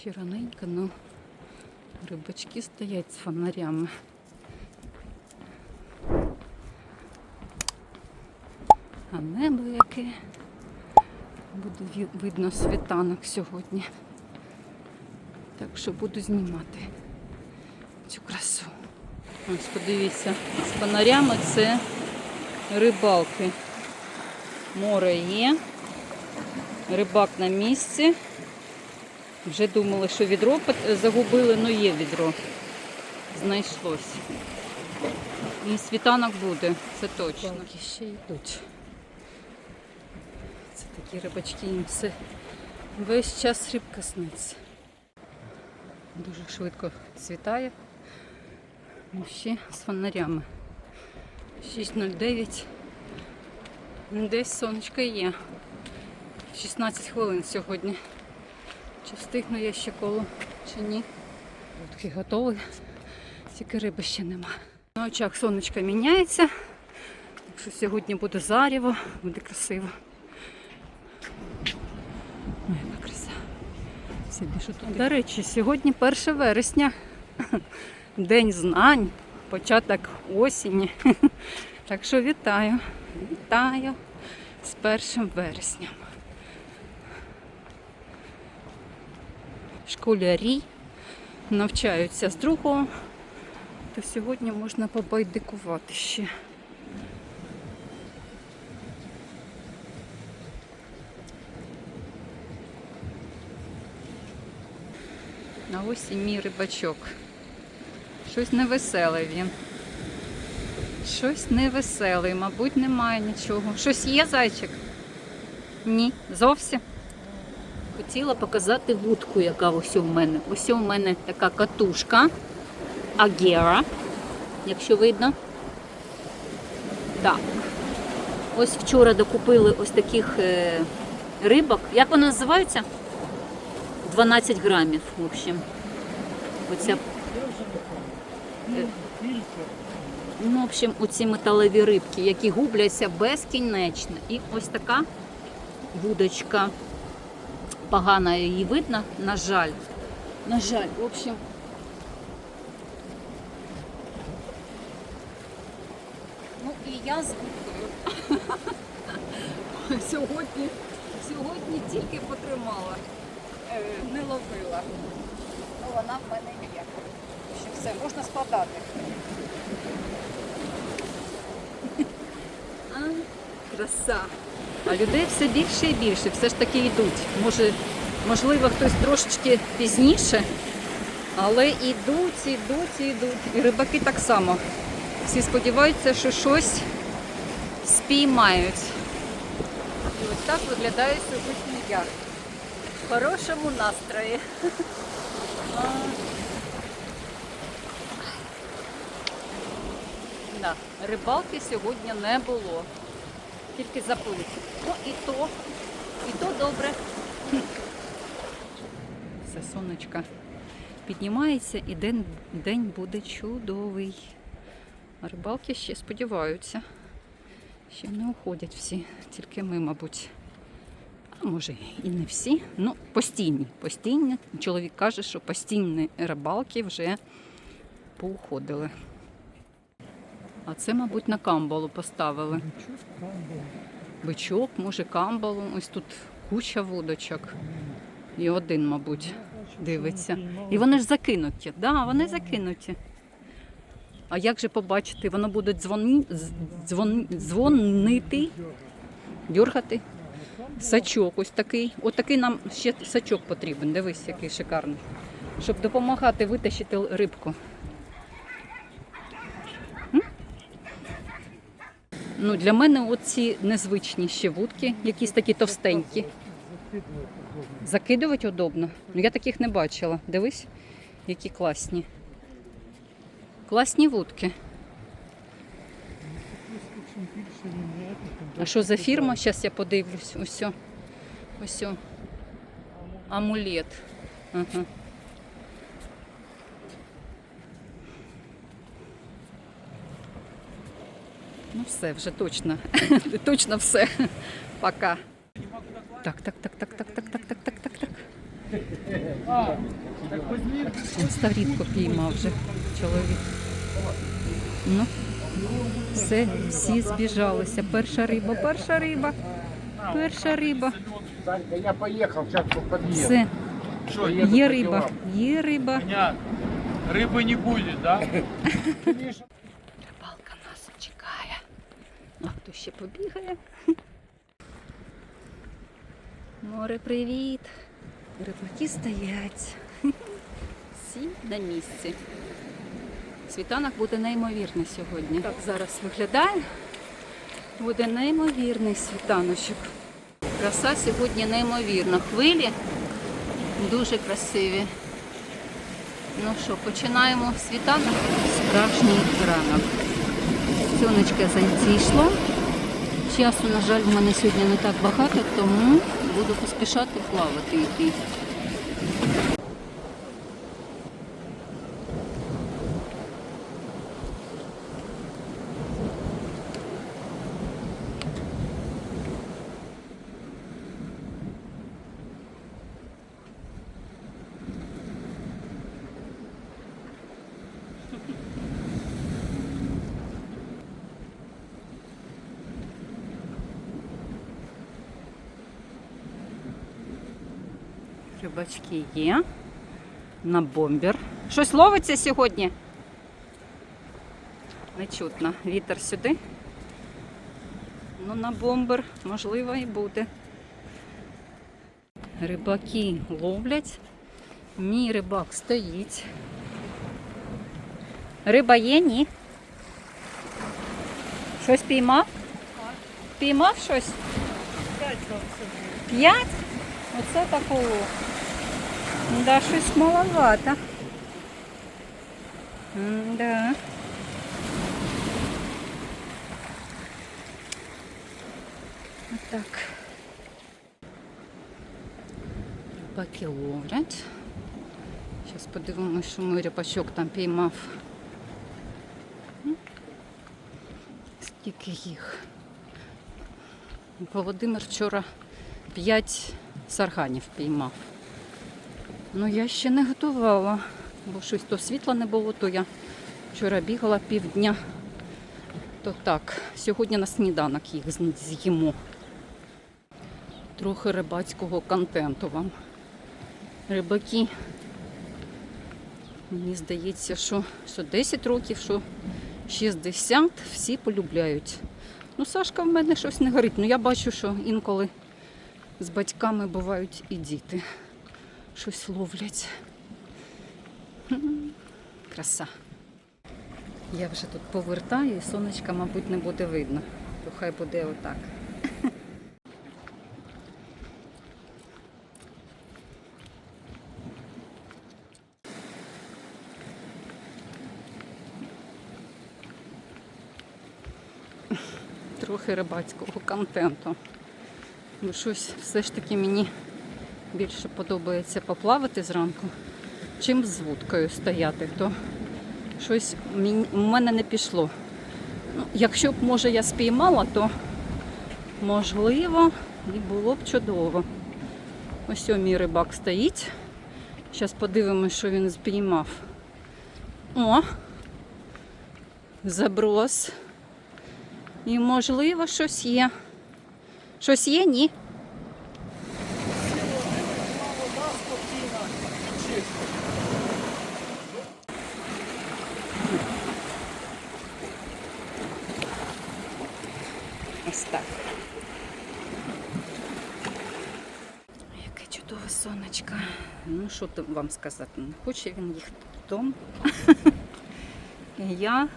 Ще раненько, ну рибачки стоять з фонарями. А небо яке. Буде видно світанок сьогодні. Так що буду знімати цю красу. Ось подивіться, з фонарями це рибалки. Море є, рибак на місці. Вже думали, що відро загубили, але є відро. Знайшлось. І світанок буде, це точно. ще йдуть. Це такі рибачки, їм все весь час рибка сниться. Дуже швидко цвітає. Ну, ще з фонарями. 6.09. Десь сонечко є. 16 хвилин сьогодні. Чи встигну я ще коло, чи ні. Такий готовий. Тільки риби ще нема. На очах сонечко міняється. Так що сьогодні буде заріво, буде красиво. Ой, яка краса. Всі біжуть туди. До речі, сьогодні 1 вересня. День знань, початок осені. Так що вітаю. Вітаю з 1 вересням. Школярі навчаються з другого, то сьогодні можна побайдикувати ще. А ось і мій рибачок. Щось невеселий він. Щось невеселий, мабуть, немає нічого. Щось є, зайчик? Ні, зовсім. Хотіла показати вудку, яка ось у мене. Ось у мене така катушка Агера, якщо видно. Так. Ось вчора докупили ось таких е, рибок. Як вони називаються? 12 грамів, в общем. Оця Ну, в общем, оці металеві рибки, які губляться безкінечно. І ось така вудочка. Погано її видно, на жаль. На жаль, в общем. Ну і я з сьогодні, сьогодні тільки потримала, е, не ловила. Ну, вона в мене є. Ще все, можна складати. Краса. А людей все більше і більше, все ж таки йдуть. Може, можливо, хтось трошечки пізніше, але йдуть, йдуть, йдуть. І рибаки так само. Всі сподіваються, що щось спіймають. І ось так виглядає сьогодні я. В хорошому настрої. Да, рибалки сьогодні не було. Тільки заплив. Ну і то, і то добре. Все сонечко піднімається і день, день буде чудовий. А рибалки ще сподіваються. Ще не уходять всі, тільки ми, мабуть. А може і не всі. Ну, постійні. Постійні. Чоловік каже, що постійні рибалки вже поуходили. А це, мабуть, на камбалу поставили. Бичок, може, камбалу. Ось тут куча вудочок. І один, мабуть, дивиться. І вони ж закинуті. Да, вони закинуті. А як же побачити? Воно буде дзвони, дзвон, дзвонити, дюргати. Сачок ось такий. Ось такий нам ще сачок потрібен. Дивись, який шикарний. Щоб допомагати витащити рибку. Ну, для мене оці незвичні ще вудки, якісь такі товстенькі. Закидувати удобно. Ну, я таких не бачила. Дивись, які класні. Класні вудки. А що за фірма? Зараз я подивлюсь. Ось. Ось. Амулет. Ага. все, вже точно. точно все. Пока. Так, так, так, так, так, так, так, так, так, так, так, так. Ось та рідко піймав вже чоловік. Ну, все, всі збіжалися. Перша риба, перша риба, перша риба. Санька, я поехал, сейчас по подъезду. Все, Что, Еду є по риба, делам. є риба. Понятно. Рыбы не будет, да? ще побігає? Море, привіт! Рибаки стоять. Всі на місці. Світанок буде неймовірний сьогодні. Так зараз виглядає. Буде неймовірний світаночок. Краса сьогодні неймовірна. Хвилі дуже красиві. Ну що, починаємо світанок. Справжній ранок. Сонечко зайшло. Часу, на жаль, в мене сьогодні не так багато, тому буду поспішати плавати йти. Рибачки є. На бомбер. Щось ловиться сьогодні? Не чутно. Вітер сюди. Ну, на бомбер, можливо, і буде. Рибаки ловлять. Мій рибак стоїть. Риба є, ні? Щось піймав? Піймав щось? П'ять? Оце такого. Да, щось маловато. Да. Отак. Рибаки ловлять. Зараз подивимось, що мій рибачок там піймав. Скільки їх. Володимир вчора 5 сарганів піймав. Ну я ще не готувала, бо щось то світла не було, то я вчора бігала півдня. То так, сьогодні на сніданок їх з'їмо. Трохи рибацького контенту вам. Рибаки. Мені здається, що, що 10 років, що 60, всі полюбляють. Ну, Сашка в мене щось не горить. Ну я бачу, що інколи з батьками бувають і діти. Щось ловлять. Краса. Я вже тут повертаю і сонечка, мабуть, не буде видно. То хай буде отак. Трохи рибацького контенту. Ну, щось все ж таки мені більше подобається поплавати зранку, чим з вудкою стояти, то щось в мене не пішло. Ну, якщо б, може, я спіймала, то можливо і було б чудово. Ось мій рибак стоїть. Зараз подивимось, що він спіймав. О! Заброс. І можливо щось є. Щось є, ні? Ось так. Яке чудове сонечко. Ну, що вам сказати? Не хоче він їхати додому. Я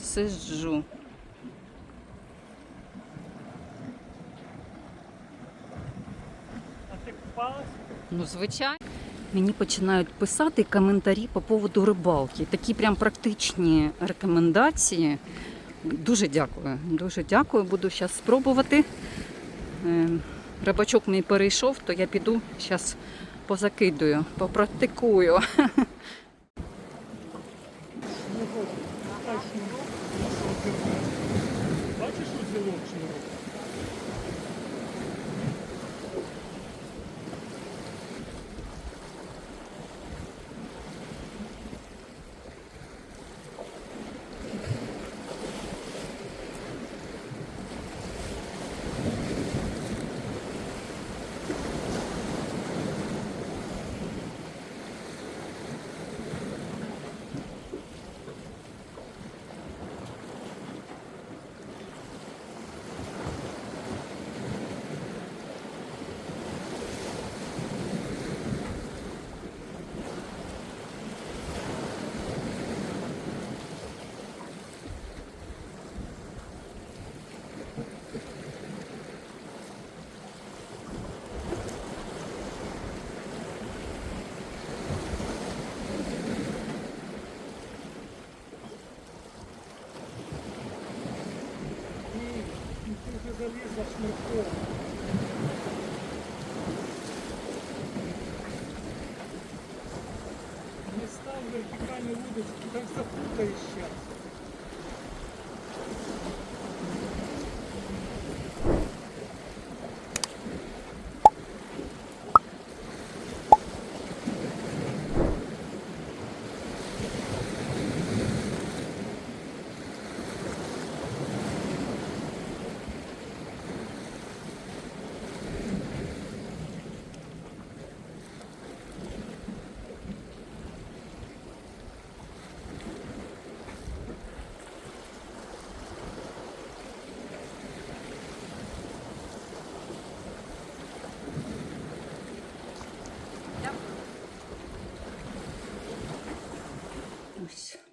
сиджу. А ты купалась? Ну, звичайно. Мені починають писати коментарі по поводу рибалки. Такі прям практичні рекомендації. Дуже дякую. Дуже дякую. Буду зараз спробувати. Е, Рибачок мій перейшов, то я піду зараз позакидую, попрактикую. Mm-hmm.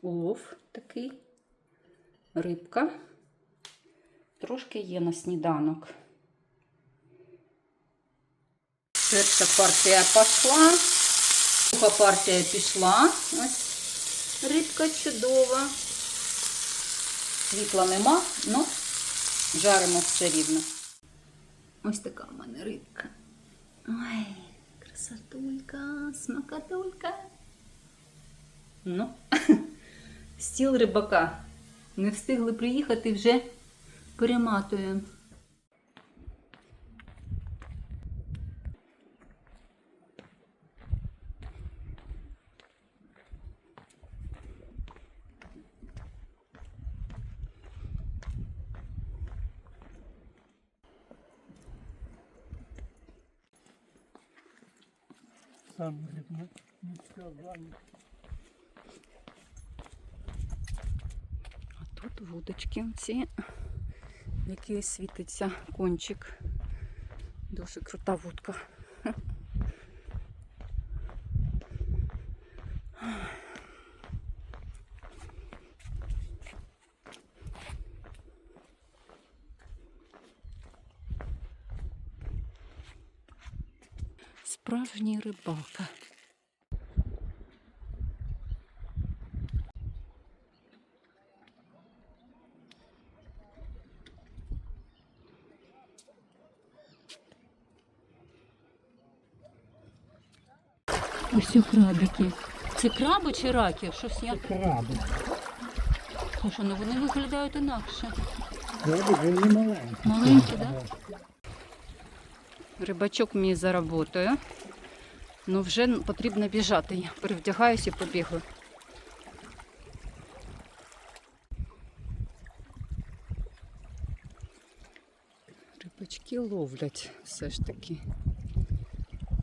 Улов такий, рибка. Трошки є на сніданок. Перша партія пішла, друга партія пішла. Ось рибка чудова. Світла нема, але жаримо все рівно. Ось така в мене рибка. Ой, красотулька, смакотулька. Ну, стіл рибака. Не встигли приїхати, вже перематуємо. Сам рыбно не сказал. Тут вудочки ці, які світиться кончик. Дуже крута вудка. Справжній рибалка. Ось крабики. Це краби чи раки? Щось я. Краби. Слушай, ну вони виглядають інакше. Краби, вони маленькі. Маленькі, так? Да? Рибачок мій за роботою. Ну вже потрібно біжати. Я перевдягаюся і побігла. Рибачки ловлять все ж таки.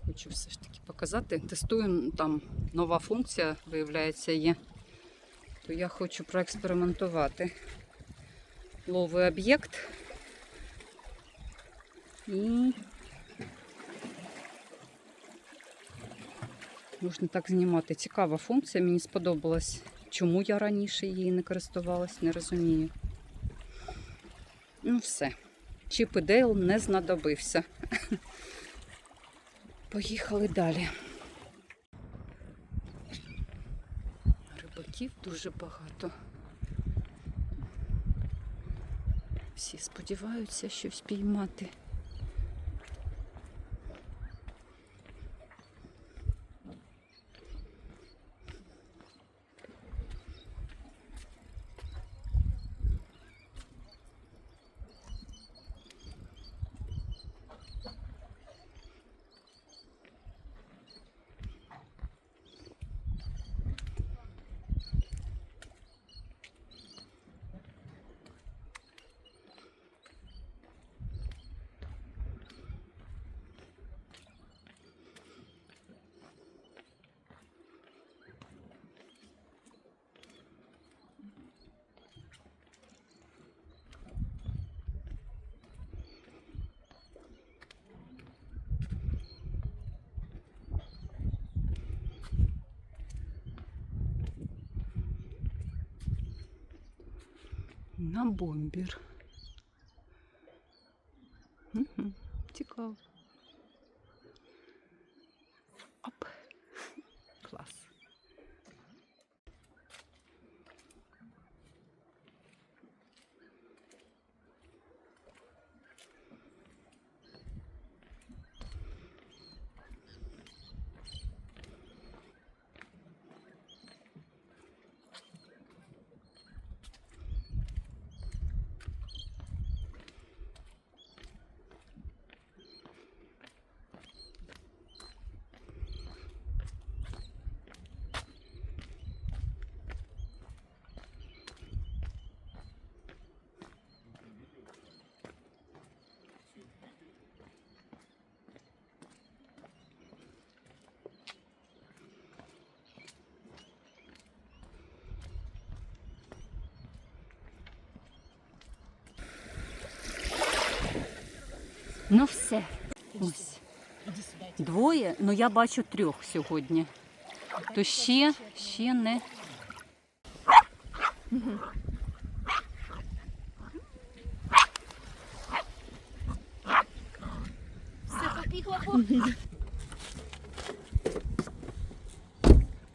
Хочу все ж таки показати. Тестую, там нова функція, виявляється, є. То я хочу проекспериментувати. Ловий об'єкт. І можна так знімати. Цікава функція, мені сподобалась. Чому я раніше її не користувалась, не розумію. Ну, все. Чіп і Дейл не знадобився. Поїхали далі. Рибаків дуже багато. Всі сподіваються щось піймати. На бомбір. Цікаво. Ну все. Ось. Двоє, ну я бачу трьох сьогодні. То ще, ще не.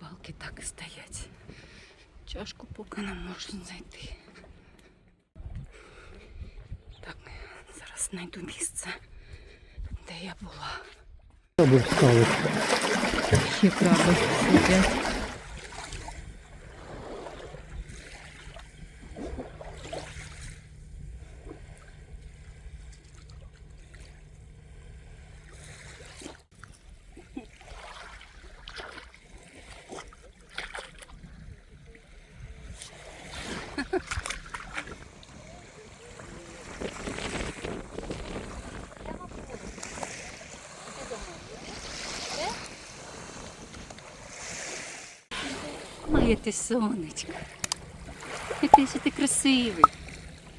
Балки так і стоять. Чашку поки не можна знайти. Так, зараз знайду місце, де я була. Краби сидять. Моє ти сонечко. Який же ти красивий.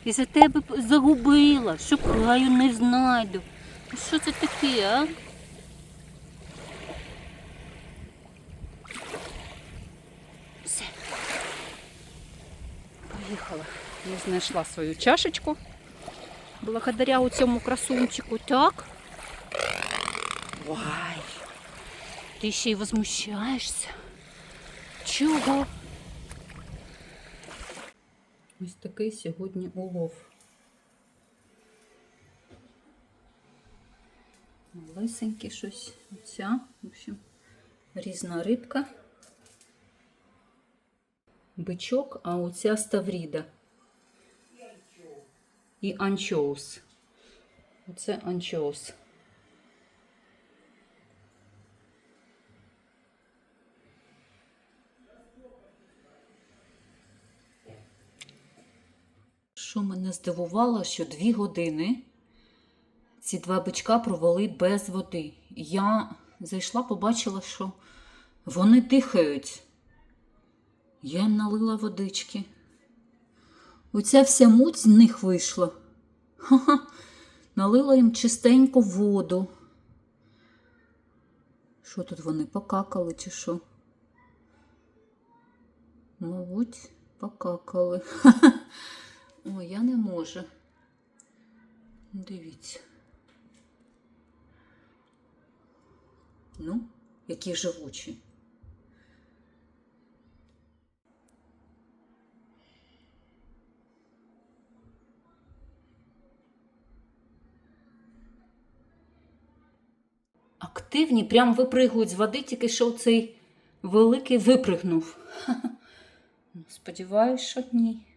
І за тебе загубила, шукаю, не знайду. Ну, Що це таке, а? Все. Поїхала. Я знайшла свою чашечку. Благодаря у цьому красунчику. Так. Вай. Ти ще й возмущаєшся. Чого? Ось такий сьогодні улов. Малесеньке щось. Оця, в общем, різна рибка. Бичок, а оця ставріда. І анчоус. Оце анчоус. Що мене здивувало, що дві години ці два бичка провели без води. Я зайшла, побачила, що вони дихають. Я їм налила водички. Оця вся муть з них вийшла. Ха-ха. Налила їм чистеньку воду. Що тут вони покакали чи що? Мабуть, покакали. Ха-ха. Ой, я не можу. Дивіться. Ну, які живучі. Активні, прям випригують з води, тільки що цей великий випригнув. Ну, Сподіваюсь, що ні.